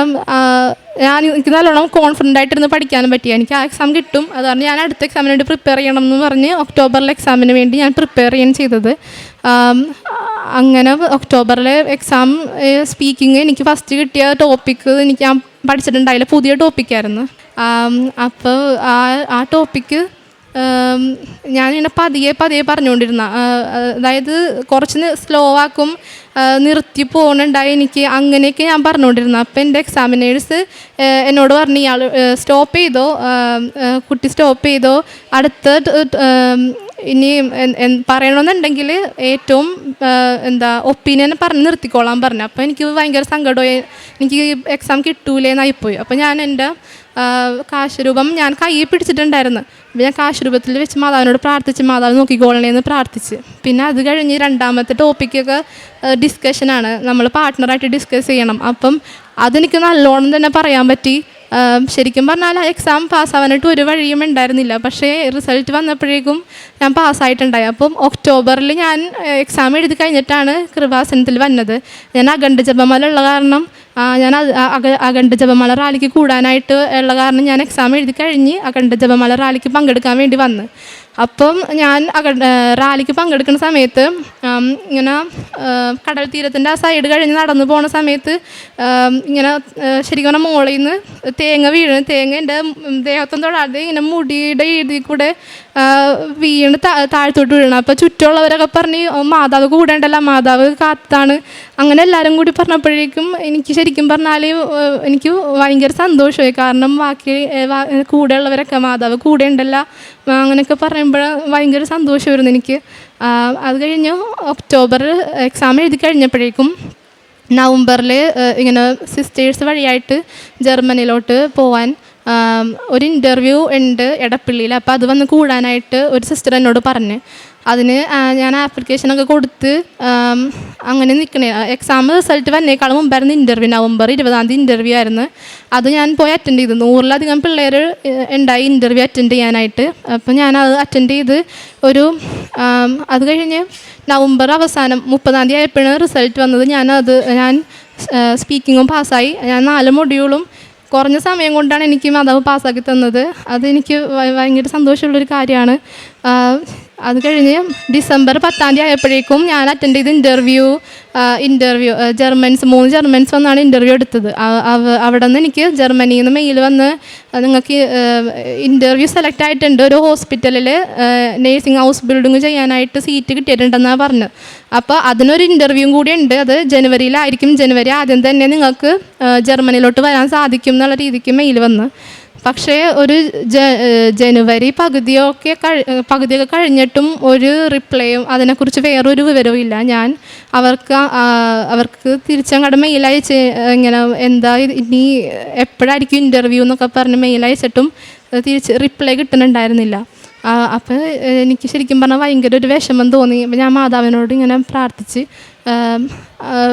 ഞാൻ എനിക്ക് നല്ലോണം കോൺഫിഡന്റ് ആയിട്ടിരുന്ന് പഠിക്കാനും പറ്റി. എനിക്ക് ആ എക്സാം കിട്ടും. അത് പറഞ്ഞ് ഞാൻ അടുത്ത എക്സാമിന് വേണ്ടി പ്രിപ്പയർ ചെയ്യണം എന്ന് പറഞ്ഞ് ഒക്ടോബറിലെ എക്സാമിന് വേണ്ടി ഞാൻ പ്രിപ്പയർ ചെയ്യാൻ ചെയ്തത്. അങ്ങനെ ഒക്ടോബറിലെ എക്സാം സ്പീക്കിംഗ് എനിക്ക് ഫസ്റ്റ് കിട്ടിയ ടോപ്പിക്ക് എനിക്ക് ഞാൻ പഠിച്ചിട്ടുണ്ടായില്ല. പുതിയ ടോപ്പിക്കായിരുന്നു അപ്പോൾ ആ ആ ടോപ്പിക്ക് ഞാനിങ്ങനെ പതിയെ പതിയെ പറഞ്ഞുകൊണ്ടിരുന്ന അതായത് കുറച്ച് സ്ലോ ആക്കും നിർത്തി പോകണുണ്ടായി എനിക്ക് അങ്ങനെയൊക്കെ ഞാൻ പറഞ്ഞുകൊണ്ടിരുന്നു. അപ്പം എന്റെ എക്സാമിനേഴ്സ് എന്നോട് പറഞ്ഞു ഇയാൾ സ്റ്റോപ്പ് ചെയ്തോ കുട്ടി സ്റ്റോപ്പ് ചെയ്തോ അടുത്ത ഇനി പറയണമെന്നുണ്ടെങ്കിൽ ഏറ്റവും എന്താ ഒപ്പീനിയൻ പറഞ്ഞ് നിർത്തിക്കോളാൻ പറഞ്ഞു. അപ്പോൾ എനിക്ക് ഭയങ്കര സങ്കടമായി എനിക്ക് എക്സാം കിട്ടൂലേന്നായിപ്പോയി. അപ്പോൾ ഞാൻ എന്റെ കാശ് രൂപം ഞാൻ കയ്യിൽ പിടിച്ചിട്ടുണ്ടായിരുന്നു. ഞാൻ കാശ് രൂപത്തിൽ വെച്ച് മാതാവിനോട് പ്രാർത്ഥിച്ച് മാതാവ് നോക്കിക്കോളണേ എന്ന് പ്രാർത്ഥിച്ച്. പിന്നെ അത് കഴിഞ്ഞ് രണ്ടാമത്തെ ടോപ്പിക്കൊക്കെ ഡിസ്കഷനാണ് നമ്മൾ പാർട്ട്ണറായിട്ട് ഡിസ്കസ് ചെയ്യണം. അപ്പം അതെനിക്ക് നല്ലോണം തന്നെ പറയാൻ പറ്റി. ശരിക്കും പറഞ്ഞാൽ എക്സാം പാസ്സാവാനായിട്ട് ഒരു വഴിയും ഉണ്ടായിരുന്നില്ല. പക്ഷേ റിസൾട്ട് വന്നപ്പോഴേക്കും ഞാൻ പാസ്സായിട്ടുണ്ടായി അപ്പം ഒക്ടോബറിൽ ഞാൻ എക്സാം എഴുതി കഴിഞ്ഞിട്ടാണ് കൃപാസനത്തിൽ വന്നത്. ഞാൻ അഖണ്ഡ ജപമാലുള്ള കാരണം ഞാൻ അക- അഖണ്ഡ ജപമാല റാലിക്ക് കൂടാനായിട്ട് ഉള്ള കാരണം ഞാൻ എക്സാം എഴുതി കഴിഞ്ഞ് അഖണ്ഡ ജപമാല റാലിക്ക് പങ്കെടുക്കാൻ വേണ്ടി വന്ന്. അപ്പം ഞാൻ അഖണ്ഡ റാലിക്ക് പങ്കെടുക്കുന്ന സമയത്ത് ഇങ്ങനെ കടൽ തീരത്തിന്റെ ആ സൈഡ് കഴിഞ്ഞ് നടന്നു പോണ സമയത്ത് ഇങ്ങനെ ശരിക്കും പറഞ്ഞാൽ മുകളിൽ നിന്ന് തേങ്ങ വീഴുന്നു തേങ്ങ എന്റെ ദേഹത്തും തൊടാതെ ഇങ്ങനെ മുടിയുടെ ഇതിൽ കൂടെ വീണ് താഴത്തോട്ട് വീഴണം അപ്പോൾ ചുറ്റുമുള്ളവരൊക്കെ പറഞ്ഞ് "ഓ, മാതാവ് കൂടേണ്ടല്ല മാതാവ് കാത്താണ്. അങ്ങനെ എല്ലാവരും കൂടി പറഞ്ഞപ്പോഴേക്കും എനിക്ക് ശരിക്കും പറഞ്ഞാൽ എനിക്ക് ഭയങ്കര സന്തോഷമായി. കാരണം ബാക്കി കൂടെയുള്ളവരൊക്കെ മാതാവ് കൂടെ ഉണ്ടല്ല. അങ്ങനെയൊക്കെ പറയുമ്പോൾ ഭയങ്കര സന്തോഷമായിരുന്നു എനിക്ക്. അത് കഴിഞ്ഞ് ഒക്ടോബർ എക്സാം എഴുതി കഴിഞ്ഞപ്പോഴേക്കും നവംബറിൽ ഇങ്ങനെ സിസ്റ്റേഴ്സ് വഴിയായിട്ട് ജർമ്മനിയിലോട്ട് പോവാൻ ഒരു ഇന്റർവ്യൂ ഉണ്ട് എടപ്പള്ളിയിൽ. അപ്പോൾ അത് വന്ന് കൂടാനായിട്ട് ഒരു സിസ്റ്റർ എന്നോട് പറഞ്ഞ്. അതിന് ഞാൻ ആപ്ലിക്കേഷനൊക്കെ കൊടുത്ത് അങ്ങനെ നിൽക്കണേ എക്സാം റിസൾട്ട് വന്നേക്കാളും മുമ്പായിരുന്നു ഇന്റർവ്യൂ നവംബർ ഇരുപതാം തീയതി ഇന്റർവ്യൂ ആയിരുന്നു. അത് ഞാൻ പോയി അറ്റൻഡ് ചെയ്തു. നൂറിലധികം പിള്ളേർ ഉണ്ടായി ഇന്റർവ്യൂ അറ്റൻഡ് ചെയ്യാനായിട്ട്. അപ്പോൾ ഞാൻ അത് അറ്റൻഡ് ചെയ്ത് ഒരു അത് കഴിഞ്ഞ് നവംബർ അവസാനം മുപ്പതാം തീയതി ആയപ്പോഴാണ് റിസൾട്ട് വന്നത്. ഞാനത് ഞാൻ സ്പീക്കിങ്ങും പാസ്സായി ഞാൻ നാല് മൊഡ്യൂളും കുറഞ്ഞ സമയം കൊണ്ടാണ് എനിക്ക് മാതാവ് പാസ്സാക്കി തന്നത്. അതെനിക്ക് ഭയങ്കര സന്തോഷമുള്ളൊരു കാര്യമാണ്. അത് കഴിഞ്ഞ് ഡിസംബർ പത്താം തീയതി ആയപ്പോഴേക്കും ഞാൻ അറ്റൻഡ് ചെയ്ത ഇന്റർവ്യൂ ഇന്റർവ്യൂ ജർമ്മൻസ് മൂന്ന് ജർമ്മൻസ് വന്നാണ് ഇന്റർവ്യൂ എടുത്തത്. അവിടെ നിന്ന് എനിക്ക് ജർമ്മനിയിൽ നിന്ന് മെയിൽ വന്ന് നിങ്ങൾക്ക് ഇന്റർവ്യൂ സെലക്ട് ആയിട്ടുണ്ട്. ഒരു ഹോസ്പിറ്റലിൽ നേഴ്സിംഗ് ഹൗസ് ബിൽഡിംഗ് ചെയ്യാനായിട്ട് സീറ്റ് കിട്ടിയിട്ടുണ്ടെന്നാണ് പറഞ്ഞത് അപ്പോൾ അതിനൊരു ഇന്റർവ്യൂ കൂടി ഉണ്ട്. അത് ജനുവരിയിലായിരിക്കും. ജനുവരി ആദ്യം തന്നെ നിങ്ങൾക്ക് ജർമ്മനിയിലോട്ട് വരാൻ സാധിക്കും എന്നുള്ള രീതിക്ക് മെയിൽ വന്ന്. പക്ഷേ ഒരു ജനുവരി പകുതിയൊക്കെ കഴി പകുതിയൊക്കെ കഴിഞ്ഞിട്ടും ഒരു റിപ്ലൈയും അതിനെക്കുറിച്ച് വേറൊരു വിവരവും ഇല്ല. ഞാൻ അവർക്ക് അവർക്ക് തിരിച്ചങ്ങടെ മെയിൽ അയച്ച് ഇങ്ങനെ എന്താ ഇനി എപ്പോഴായിരിക്കും ഇന്റർവ്യൂ എന്നൊക്കെ പറഞ്ഞ് മെയിൽ അയച്ചിട്ടും തിരിച്ച് റിപ്ലൈ കിട്ടുന്നുണ്ടായിരുന്നില്ല. അപ്പോൾ എനിക്ക് ശരിക്കും പറഞ്ഞാൽ ഭയങ്കര ഒരു വിഷമം തോന്നി. ഞാൻ മാതാവിനോട് ഇങ്ങനെ പ്രാർത്ഥിച്ച്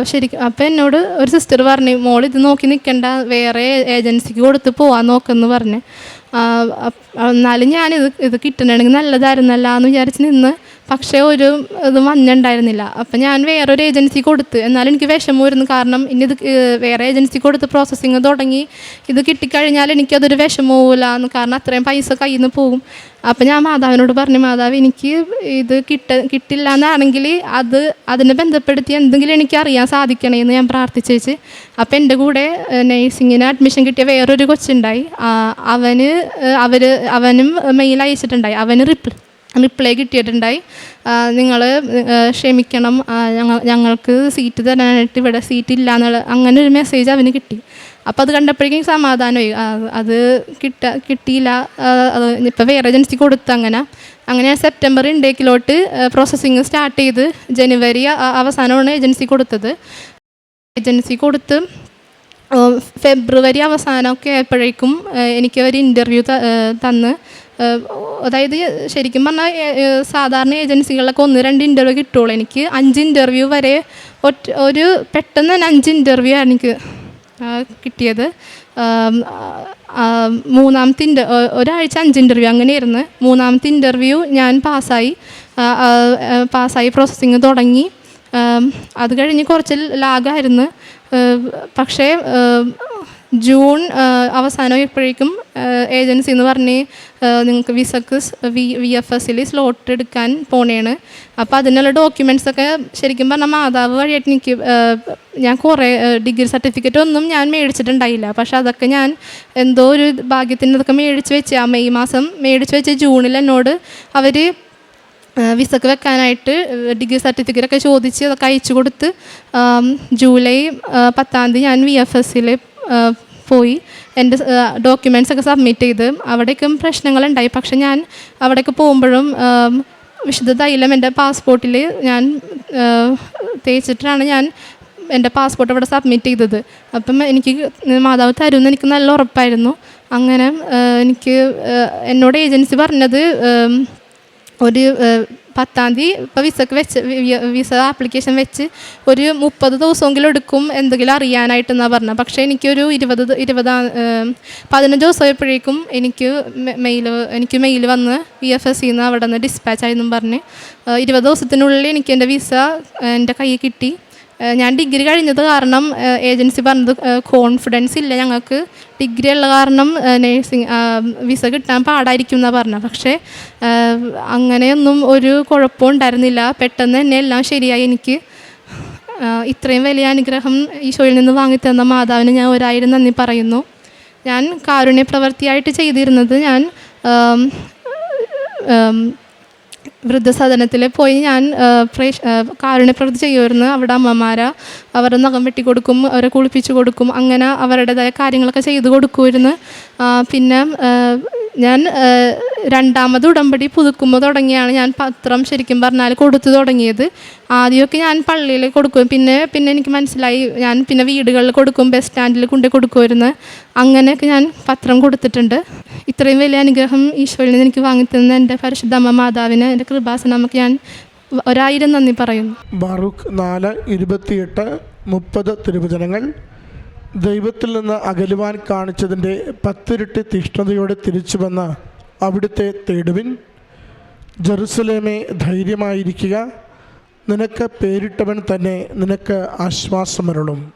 ശരിക്കും അപ്പം എന്നോട് ഒരു സിസ്റ്റർ പറഞ്ഞു മോൾ ഇത് നോക്കി നിൽക്കണ്ട വേറെ ഏജൻസിക്ക് കൊടുത്ത് പോവാൻ നോക്കുമെന്ന് പറഞ്ഞ്. എന്നാലും ഞാനിത് ഇത് കിട്ടണമെങ്കിൽ നല്ലതായിരുന്നല്ല എന്ന് വിചാരിച്ച് നിന്ന് പക്ഷേ ഒരു ഇത് വന്നിട്ടുണ്ടായിരുന്നില്ല. അപ്പം ഞാൻ വേറൊരു ഏജൻസി കൊടുത്ത് എന്നാലും എനിക്ക് വിഷമമായിരുന്നു കാരണം ഇനി ഇത് വേറെ ഏജൻസി കൊടുത്ത് പ്രോസസ്സിങ് തുടങ്ങി ഇത് കിട്ടിക്കഴിഞ്ഞാൽ എനിക്കതൊരു വിഷമമാവില്ല എന്ന് കാരണം അത്രയും പൈസ കയ്യിൽ നിന്ന് പോകും അപ്പം ഞാൻ മാതാവിനോട് പറഞ്ഞു മാതാവ് എനിക്ക് ഇത് കിട്ട കിട്ടില്ല എന്നാണെങ്കിൽ അത് അതിനെ ബന്ധപ്പെടുത്തി എന്തെങ്കിലും എനിക്ക് അറിയാൻ സാധിക്കണമെന്ന് ഞാൻ പ്രാർത്ഥിച്ചേച്ച് അപ്പം എന്റെ കൂടെ നേഴ്സിങ്ങിന് അഡ്മിഷൻ കിട്ടിയ വേറൊരു കൊച്ചുണ്ടായി. അവന് അവർ അവനും മെയിൽ അയച്ചിട്ടുണ്ടായി. അവന് റിപ്ലൈ റിപ്ലൈ കിട്ടിയിട്ടുണ്ടായി. നിങ്ങൾ ക്ഷമിക്കണം. ഞങ്ങൾ ഞങ്ങൾക്ക് സീറ്റ് തരാനായിട്ട് ഇവിടെ സീറ്റ് ഇല്ല എന്നുള്ള അങ്ങനെ ഒരു മെസ്സേജ് അവന് കിട്ടി. അപ്പോൾ അത് കണ്ടപ്പോഴേക്കും സമാധാനമായി. അത് കിട്ട കിട്ടിയില്ല. ഇപ്പോൾ വേറെ ഏജൻസി കൊടുത്തു അങ്ങനെ. അങ്ങനെ സെപ്റ്റംബർ ഇൻഡേക്കിലോട്ട് പ്രോസസ്സിങ് സ്റ്റാർട്ട് ചെയ്ത് ജനുവരി അവസാനമാണ് ഏജൻസി കൊടുത്തത്. ഏജൻസി കൊടുത്ത് ഫെബ്രുവരി അവസാനമൊക്കെ ആയപ്പോഴേക്കും എനിക്ക് ഒരു ഇന്റർവ്യൂ തന്ന്. അതായത് ശരിക്കും പറഞ്ഞാൽ സാധാരണ ഏജൻസികളിലൊക്കെ ഒന്ന് രണ്ട് ഇന്റർവ്യൂ കിട്ടുള്ളൂ. എനിക്ക് അഞ്ച് ഇന്റർവ്യൂ വരെ ഒറ്റ ഒരു പെട്ടെന്ന് തന്നെ അഞ്ച് ഇന്റർവ്യൂ ആണ് എനിക്ക് കിട്ടിയത്. മൂന്നാമത്തെ ഇന്റർ ഒരാഴ്ച അഞ്ച് ഇന്റർവ്യൂ അങ്ങനെയായിരുന്നു. മൂന്നാമത്തെ ഇന്റർവ്യൂ ഞാൻ പാസ്സായി. പാസ്സായി പ്രോസസ്സിങ് തുടങ്ങി. അത് കഴിഞ്ഞ് കുറച്ച് ലാഗായിരുന്നു. പക്ഷേ ജൂൺ ആ, അവസാനം ഇപ്പോഴേക്കും ഏജൻസി എന്ന് പറഞ്ഞ് നിങ്ങൾക്ക് വിസക്ക് വി വി എഫ് എസിൽ സ്ലോട്ട് എടുക്കാൻ പോണേണ്. അപ്പോൾ അതിനുള്ള ഡോക്യുമെന്റ്സ് ഒക്കെ ശരിക്കും പറഞ്ഞാൽ മാതാവ് വഴിയായിട്ട് എനിക്ക് ഞാൻ കുറേ ഡിഗ്രി സർട്ടിഫിക്കറ്റ് ഒന്നും ഞാൻ മേടിച്ചിട്ടുണ്ടായില്ല. പക്ഷെ അതൊക്കെ ഞാൻ എന്തോ ഒരു ഭാഗ്യത്തിന് അതൊക്കെ മേടിച്ച് വെച്ച് ആ മെയ് മാസം മേടിച്ച് വെച്ച് ജൂണിൽ എന്നോട് അവർ വിസക്ക് വെക്കാനായിട്ട് ഡിഗ്രി സർട്ടിഫിക്കറ്റ് ഒക്കെ ചോദിച്ച് അതൊക്കെ അയച്ചു കൊടുത്ത് ജൂലൈ പത്താം തീയതി ഞാൻ വി എഫ് എസിൽ പോയി. എന്റെ ഡോക്യുമെന്റ്സ് ഒക്കെ സബ്മിറ്റ് ചെയ്ത്. അവിടേക്കും പ്രശ്നങ്ങളുണ്ടായി. പക്ഷെ ഞാൻ അവിടേക്ക് പോകുമ്പോഴും വിശുദ്ധ തൈലം എന്റെ പാസ്പോർട്ടിൽ ഞാൻ തേച്ചിട്ടാണ് ഞാൻ എന്റെ പാസ്പോർട്ട് അവിടെ സബ്മിറ്റ് ചെയ്തത്. അപ്പം എനിക്ക് മാതാവ് തരുമെന്ന് എനിക്ക് നല്ല ഉറപ്പായിരുന്നു. അങ്ങനെ എനിക്ക് എന്നോട് ഏജൻസി പറഞ്ഞത് ഒരു പത്താം തീയതി ഇപ്പോൾ വിസക്ക് വെച്ച് വിസ ആപ്ലിക്കേഷൻ വെച്ച് ഒരു മുപ്പത് ദിവസമെങ്കിലും എടുക്കും എന്തെങ്കിലും അറിയാനായിട്ടെന്നാണ് പറഞ്ഞത്. പക്ഷേ എനിക്കൊരു ഇരുപത് ഇരുപതാം പതിനഞ്ച് ദിവസമായപ്പോഴേക്കും എനിക്ക് മെയിൽ എനിക്ക് മെയിൽ വന്ന് വി എഫ് എസ് സിന്ന് അവിടെ നിന്ന് ഡിസ്പാച്ച് ആയെന്നും പറഞ്ഞ് ഇരുപത് ദിവസത്തിനുള്ളിൽ എനിക്ക് എന്റെ വിസ എന്റെ കയ്യിൽ കിട്ടി. ഞാൻ ഡിഗ്രി കഴിഞ്ഞത് കാരണം ഏജൻസി പറഞ്ഞത് കോൺഫിഡൻസ് ഇല്ല ഞങ്ങൾക്ക്. ഡിഗ്രി ഉള്ള കാരണം നേഴ്സിംഗ് വിസ കിട്ടാൻ പാടായിരിക്കും എന്നാണ് പറഞ്ഞത് പക്ഷേ അങ്ങനെയൊന്നും ഒരു കുഴപ്പവും ഉണ്ടായിരുന്നില്ല. പെട്ടെന്ന് തന്നെ എല്ലാം ശരിയായി. എനിക്ക് ഇത്രയും വലിയ അനുഗ്രഹം ഈശോയിൽ നിന്ന് വാങ്ങിത്തന്ന മാതാവിന് ഞാൻ ഒരായിരം നന്ദി പറയുന്നു. ഞാൻ കാരുണ്യ പ്രവൃത്തിയായിട്ട് ചെയ്തിരുന്നത് ഞാൻ വൃദ്ധസദനത്തിൽ പോയി ഞാൻ പ്രേഷ കാരുണ്യപ്രവൃത്തി ചെയ്യുമായിരുന്നു അവിടെ അമ്മമാരെ അവരുടെ നഖം വെട്ടി കൊടുക്കും അവരെ കുളിപ്പിച്ച് കൊടുക്കും. അങ്ങനെ അവരുടേതായ കാര്യങ്ങളൊക്കെ ചെയ്തു കൊടുക്കുമായിരുന്നു പിന്നെ ഞാൻ രണ്ടാമത് ഉടമ്പടി പുതുക്കുമ്പോൾ തുടങ്ങിയാണ് ഞാൻ പത്രം ശരിക്കും പറഞ്ഞാൽ കൊടുത്തു തുടങ്ങിയത്. ആദ്യമൊക്കെ ഞാൻ പള്ളിയിൽ കൊടുക്കും. പിന്നെ പിന്നെ എനിക്ക് മനസ്സിലായി. ഞാൻ പിന്നെ വീടുകളിൽ കൊടുക്കും ബസ് സ്റ്റാൻഡിൽ കൊണ്ടു കൊടുക്കുമായിരുന്നു. അങ്ങനെയൊക്കെ ഞാൻ പത്രം കൊടുത്തിട്ടുണ്ട്. ഇത്രയും വലിയ അനുഗ്രഹം ഈശോയിൽ നിന്ന് എനിക്ക് വാങ്ങിത്തന്ന എന്റെ പരിശുദ്ധമ്മ മാതാവിന് എന്റെ കൃപാസനമൊക്കെ ഞാൻ ഒരായിരം നന്ദി പറയുന്നു. മുപ്പത് തിരുവചനങ്ങൾ. ദൈവത്തിൽ നിന്ന് അകലുവാൻ കാണിച്ചതിന്റെ പത്തിരട്ടി തീഷ്ണതയോടെ തിരിച്ചു വന്ന അവിടുത്തെ തേടുവിൻ ജെറുസലേമെ ധൈര്യമായിരിക്കുക. നിനക്ക് പേരിട്ടവൻ തന്നെ നിനക്ക് ആശ്വാസമരുളും.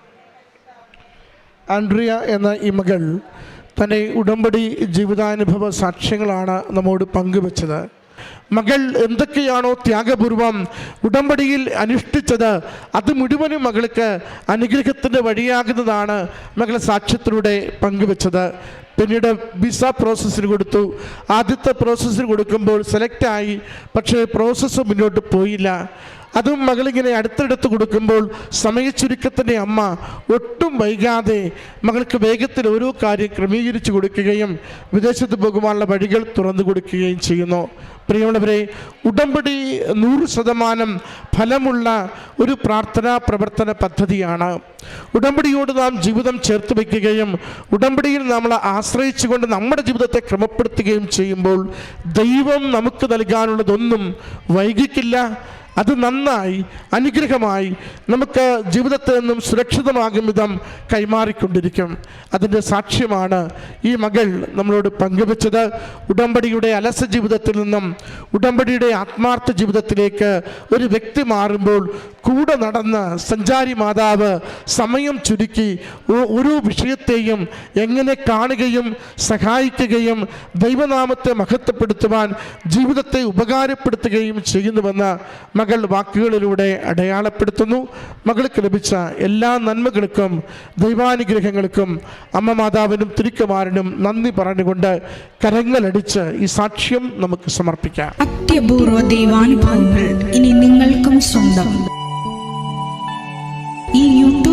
ആൻഡ്രിയ എന്ന ഈ മകൾ തന്റെ ഉടമ്പടി ജീവിതാനുഭവ സാക്ഷ്യങ്ങളാണ് നമ്മോട് പങ്കുവച്ചത്. മകൾ എന്തൊക്കെയാണോ ത്യാഗപൂർവം ഉടമ്പടിയിൽ അനുഷ്ഠിച്ചത് അത് മുഴുവനും മകൾക്ക് അനുഗ്രഹത്തിന്റെ വഴിയാകുന്നതാണ് മകൾ സാക്ഷ്യത്തിലൂടെ പങ്കുവച്ചത്. പിന്നീട് വിസ പ്രോസസ്സിന് കൊടുത്തു. ആദ്യത്തെ പ്രോസസ്സിന് കൊടുക്കുമ്പോൾ സെലക്റ്റായി പക്ഷേ പ്രോസസ്സ് മുന്നോട്ട് പോയില്ല. അതും മകളിങ്ങനെ അടുത്തെടുത്ത് കൊടുക്കുമ്പോൾ സമയച്ചുരുക്കത്തിന്റെ അമ്മ ഒട്ടും വൈകാതെ മകൾക്ക് വേഗത്തിൽ ഓരോ കാര്യം ക്രമീകരിച്ചു കൊടുക്കുകയും വിദേശത്ത് പോകുവാനുള്ള വഴികൾ തുറന്നു കൊടുക്കുകയും ചെയ്യുന്നു. പ്രിയമുള്ളവരെ ഉടമ്പടി നൂറ് ശതമാനം ഫലമുള്ള ഒരു പ്രാർത്ഥനാ പ്രവർത്തന പദ്ധതിയാണ്. ഉടമ്പടിയോട് നാം ജീവിതം ചേർത്ത് വയ്ക്കുകയും ഉടമ്പടിയിൽ നമ്മൾ ആശ്രയിച്ചുകൊണ്ട് നമ്മുടെ ജീവിതത്തെ ക്രമപ്പെടുത്തുകയും ചെയ്യുമ്പോൾ ദൈവം നമുക്ക് നൽകാനുള്ളതൊന്നും വൈകിക്കില്ല. അത് നന്നായി അനുഗ്രഹമായി നമുക്ക് ജീവിതത്തിൽ നിന്നും സുരക്ഷിതമാകും വിധം കൈമാറിക്കൊണ്ടിരിക്കും. അതിന്റെ സാക്ഷ്യമാണ് ഈ മകൾ നമ്മളോട് പങ്കുവച്ചത്. ഉടമ്പടിയുടെ അലസ ജീവിതത്തിൽ നിന്നും ഉടമ്പടിയുടെ ആത്മാർത്ഥ ജീവിതത്തിലേക്ക് ഒരു വ്യക്തി മാറുമ്പോൾ കൂടെ നടന്ന് സഞ്ചാരി മാതാവ് സമയം ചുരുക്കി ഓരോ വിഷയത്തെയും എങ്ങനെ കാണുകയും സഹായിക്കുകയും ദൈവനാമത്തെ മഹത്വപ്പെടുത്തുവാൻ ജീവിതത്തെ ഉപകാരപ്പെടുത്തുകയും ചെയ്യുന്നുവെന്ന് മകൾ വാക്കുകളിലൂടെ അടയാളപ്പെടുത്തുന്നു. മകൾക്ക് ലഭിച്ച എല്ലാ നന്മകൾക്കും ദൈവാനുഗ്രഹങ്ങൾക്കും അമ്മ മാതാവിനും തിരുക്കുമാരനും നന്ദി പറഞ്ഞുകൊണ്ട് കരങ്ങളടിച്ച് ഈ സാക്ഷ്യം നമുക്ക് സമർപ്പിക്കാം. അത്യപൂർവ ദൈവാനുഭവങ്ങൾ ഇനി നിങ്ങൾക്കും സ്വന്തം.